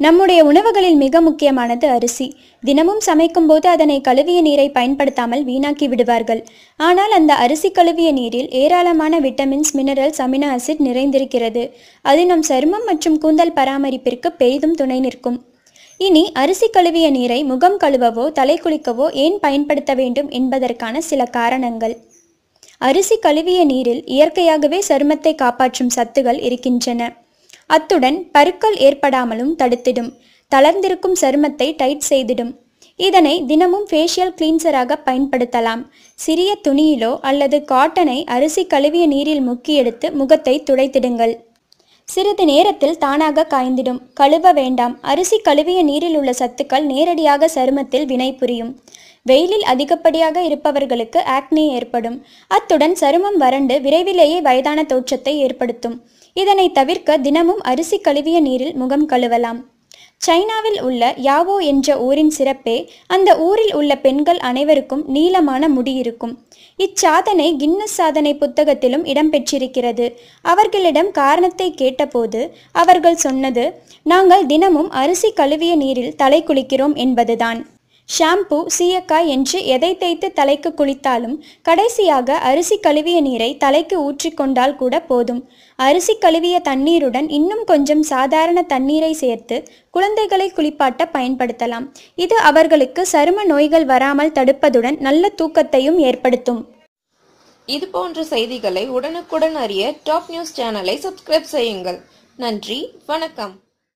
நம்முடைய உணவுகளில் மிக முக்கியமானது அரிசி. தினமும் சமைக்கும்போது அதனை கழுவிய நீரை பயன்படுத்தாமல் வீணாக்கி விடுவார்கள். ஆனால் அந்த அரிசி கழுவிய நீரில் ஏராளமான விட்டமின்ஸ் மினரல்ஸ் அமினோ ஆசிட் நிறைந்திருக்கிறது. அது நம் சருமம் மற்றும் கூந்தல் பராமரிப்பிற்கு பெரிதும் துணை நிற்கும். இனி அரிசி கழுவிய நீரை முகம் கழுவவோ தலை குளிக்கவோ ஏன் பயன்படுத்த வேண்டும் என்பதற்கான சில காரணங்கள். அரிசி கழுவிய நீரில் இயற்கையாகவே சருமத்தை காப்பாற்றும் சத்துகள் இருக்கின்றன. அத்துடன் பருக்கள் ஏற்படாமலும் தடுத்திடும். தளர்ந்திருக்கும் சருமத்தை டைட் செய்திடும். இதனை தினமும் ஃபேஷியல் கிளீன்சராக பயன்படுத்தலாம். சிறிய துணியிலோ அல்லது காட்டனை அரிசி கழுவிய நீரில் முக்கி எடுத்து முகத்தை துடைத்திடுங்கள். சிறிது நேரத்தில் தானாக காய்ந்திடும். கழுவ வேண்டாம். அரிசி கழுவிய நீரில் உள்ள சத்துக்கள் நேரடியாக சருமத்தில் வினைபுரியும். வெயிலில் அதிகப்படியாக இருப்பவர்களுக்கு ஆக்னே ஏற்படும். அத்துடன் சருமம் வறண்டு விரைவிலேயே வயதான தோற்றத்தை ஏற்படுத்தும். இதனை தவிர்க்க தினமும் அரிசி கழுவிய நீரில் முகம் கழுவலாம். சைனாவில் உள்ள யாவோ என்ற ஊரின் சிறப்பே அந்த ஊரில் உள்ள பெண்கள் அனைவருக்கும் நீளமான முடி இருக்கும். இச்சாதனை கின்னஸ் சாதனை புத்தகத்திலும் இடம்பெற்றிருக்கிறது அவர்களிடம் காரணத்தை கேட்டபோது அவர்கள் சொன்னது நாங்கள் தினமும் அரிசி கழுவிய நீரில் தலை குளிக்கிறோம் என்பதுதான். ஷாம்பு சீயக்காய் என்று எதை தேய்த்து தலைக்கு குளித்தாலும் கடைசியாக அரிசி கழுவிய நீரை தலைக்கு ஊற்றிக்கொண்டால் கூட போதும். அரிசி கழுவிய தண்ணீருடன் இன்னும் கொஞ்சம் சாதாரண தண்ணீரை சேர்த்து குழந்தைகளை குளிப்பாட்ட பயன்படுத்தலாம். இது அவர்களுக்கு சரும நோய்கள் வராமல் தடுப்பதுடன் நல்ல தூக்கத்தையும் ஏற்படுத்தும். இது போன்ற செய்திகளை உடனுக்குடன் அறிய டாப் நியூஸ் சேனலை சப்ஸ்கிரைப் செய்யுங்கள். நன்றி வணக்கம்.